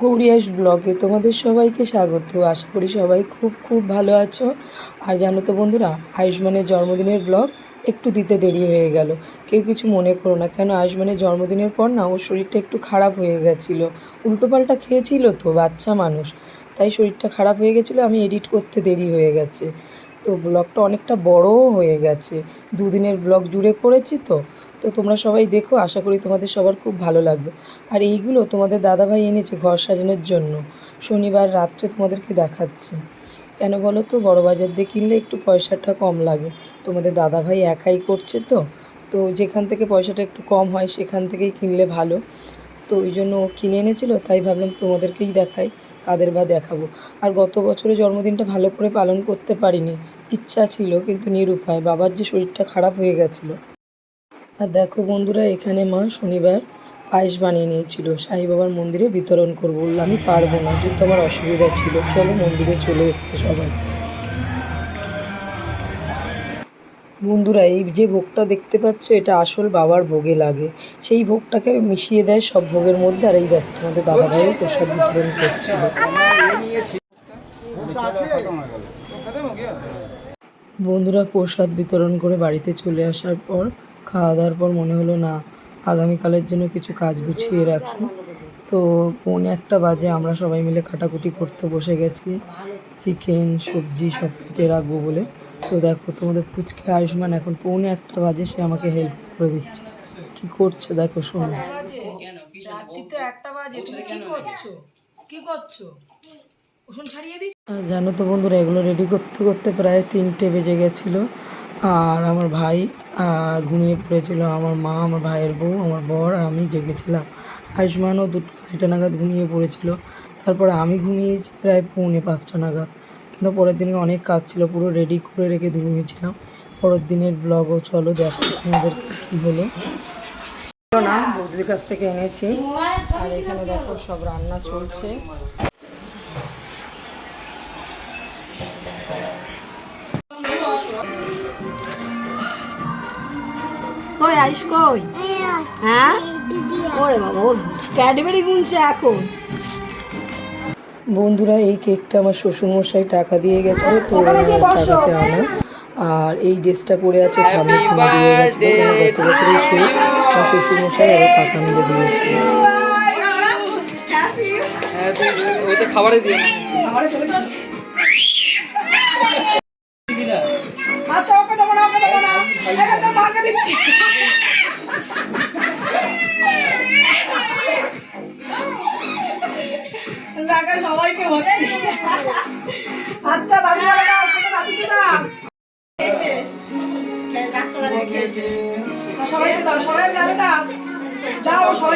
গৌরিয়াস ব্লগে তোমাদের সবাইকে স্বাগত। আশা করি সবাই খুব খুব ভালো আছো। আর জানো তো বন্ধুরা, আয়ুষ্মানের জন্মদিনের ব্লগ একটু দিতে দেরি হয়ে গেল। কেউ কিছু মনে করো না, কেন আয়ুষ্মানের জন্মদিনের পর না ওর শরীরটা একটু খারাপ হয়ে গেছিল। উল্টোপাল্টা খেয়েছিল তো, বাচ্চা মানুষ। তাই শরীরটা খারাপ হয়ে গেছিল, আমি এডিট করতে দেরি হয়ে গেছে। তো ব্লগটা অনেকটা বড়ও হয়ে গেছে। দুদিনের ব্লগ জুড়ে করেছি তো তো তোমরা সবাই দেখো, আশা করি তোমাদের সবার খুব ভালো লাগবে। আর এইগুলো তোমাদের দাদাভাই এনেছে ঘর সাজানোর জন্য। শনিবার রাত্রে তোমাদেরকে দেখাচ্ছি। কেন বলো তো, বড় বাজার দিয়ে কিনলে একটু পয়সাটা কম লাগে। তোমাদের দাদাভাই একাই করছে তো তো যেখান থেকে পয়সাটা একটু কম হয় সেখান থেকেই কিনলে ভালো। তো ওই জন্য কিনে এনেছিল, তাই ভাবলাম তোমাদেরকেই দেখাই, কাদের বা দেখাবো। আর গত বছরে জন্মদিনটা ভালো করে পালন করতে পারিনি। ইচ্ছা ছিল, কিন্তু নিরুপায়। বাবার যে শরীরটা খারাপ হয়ে গেছিল। আর দেখো বন্ধুরা, এখানে মা শনিবার পায়েস বানিয়ে নিয়েছিল। সাই বাবার মন্দিরে বিতরণ করব বলল, আমি পারব না যেহেতু আমার অসুবিধা ছিল, চলো মন্দিরে চলে এসছে সবাই। বন্ধুরা, এই যে ভোগটা দেখতে পাচ্ছ, এটা আসল বাবার ভোগে লাগে। সেই ভোগটাকে মিশিয়ে দেয় সব ভোগের মধ্যে, আর এই দেখো আমাদের দাদাভাইও প্রসাদ বিতরণ করছিল। বন্ধুরা, প্রসাদ বিতরণ করে বাড়িতে চলে আসার পর খাওয়া দাওয়ার পর মনে হলো না আগামীকালের জন্য কিছু কাজ গুছিয়ে রাখি। তো পৌনে একটা বাজে আমরা সবাই মিলে কাটাকুটি করতে বসে গেছি। চিকেন সবজি সব কেটে রাখব বলে। তো দেখো তোমাদের ফুচকে আয়ুষ্মান এখন পৌনে একটা বাজে সে আমাকে হেল্প করে দিচ্ছে। কি করছে দেখো শোনো। একটা বাজে? তুমি কি করছ? কি করছ? ওষুধ ছাড়িয়ে দিই জানো তো বন্ধুরা এগুলো রেডি করতে করতে প্রায় তিনটে বেজে গেছিল। আর আমার ভাই আর ঘুমিয়ে পড়েছিল। আমার মা, আমার ভাইয়ের বউ, আমার বর, আর আমি জেগেছিলাম। আয়ুষ্মানও দুটো আড়াইটা নাগাদ ঘুমিয়ে পড়েছিল। তারপর আমি ঘুমিয়েছি প্রায় পৌনে পাঁচটা নাগাদ। কেন পরের দিনে অনেক কাজ ছিল, পুরো রেডি করে রেখে ঘুমিয়েছিলাম পরের দিনের ব্লগও চলো, দেখো তোমাদেরকে কী হলো। না বৌদির কাছ থেকে এনেছি। আর এখানে দেখো সব রান্না চলছে। কই আইস কই? হ্যাঁ? ওরে বাবা ওর ক্যাডবেরি গুনছে এখন। বন্ধুরা এই কেকটা আমার শ্বশুরমশাই টাকা দিয়ে গেছিল তো টাকাতে আনা। আর এই ড্রেসটা পরে আছে ঠাম্মি কিনে দিয়ে গেছিল কারণ গত বছরের কেক আমার শ্বশুরমশাই আরও টাকা মিলে ওইটা খাবারে দিয়ে।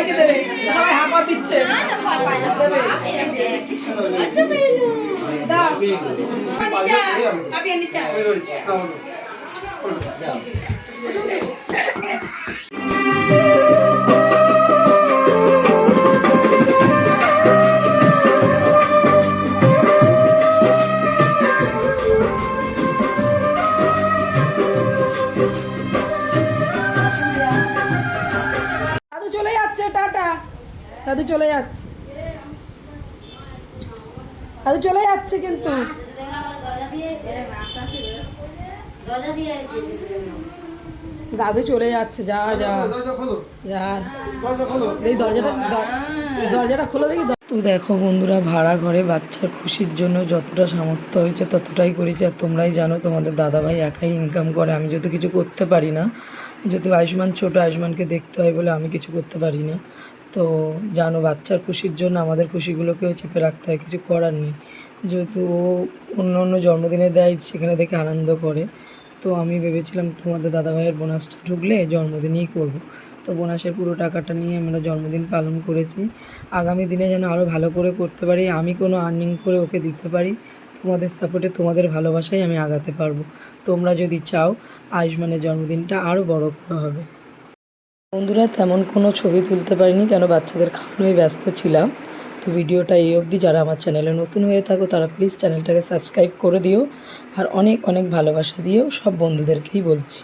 সবাইকে দেবে। সবাই হাঁপা দিচ্ছে। দাও। টাটা দাদু চলে যাচ্ছে। দাদু চলে যাচ্ছে কিন্তু। দাদু চলে যাচ্ছে যা যা। যা। এই দরজাটা দর- দরজাটা খোলো দেখি। তো দেখো বন্ধুরা ভাড়া ঘরে বাচ্চার খুশির জন্য যতটা সামর্থ্য হয়েছে ততটাই করেছি। আর তোমরাই জানো তোমাদের দাদাভাই একাই ইনকাম করে। আমি যত কিছু করতে পারি না যেহেতু আয়ুষ্মান ছোট আয়ুষ্মানকে দেখতে হয় বলে আমি কিছু করতে পারি না। তো জানো, বাচ্চার খুশির জন্য আমাদের খুশিগুলোকেও চেপে রাখতে হয়, কিছু করার নেই। যেহেতু ও অন্য অন্য জন্মদিনে দেয়, সেখানে দেখে আনন্দ করে। তো আমি ভেবেছিলাম তোমাদের দাদাভাইয়ের বোনাসটা ঢুকলে জন্মদিনেই করব। তো বোনাসের পুরো টাকাটা নিয়ে আমরা জন্মদিন পালন করেছি। আগামী দিনে যেন আরও ভালো করে করতে পারি, আমি কোনো আর্নিং করে ওকে দিতে পারি। তোমাদের সাপোর্টে তোমাদের ভালোবাসায় আমি আগাতে পারব। তোমরা যদি চাও, আয়ুষ্মানের জন্মদিনটা আরও বড় করে হবে। বন্ধুরা, তেমন কোনো ছবি তুলতে পারিনি, কেন বাচ্চাদের খাওয়ানোয় ব্যস্ত ছিলাম। তো ভিডিওটা এই অবধি, যারা আমার চ্যানেলে নতুন হয়ে থাকো, তারা প্লিজ চ্যানেলটাকে সাবস্ক্রাইব করে দিও। আর অনেক অনেক ভালোবাসা দিও, সব বন্ধুদেরকেই বলছি।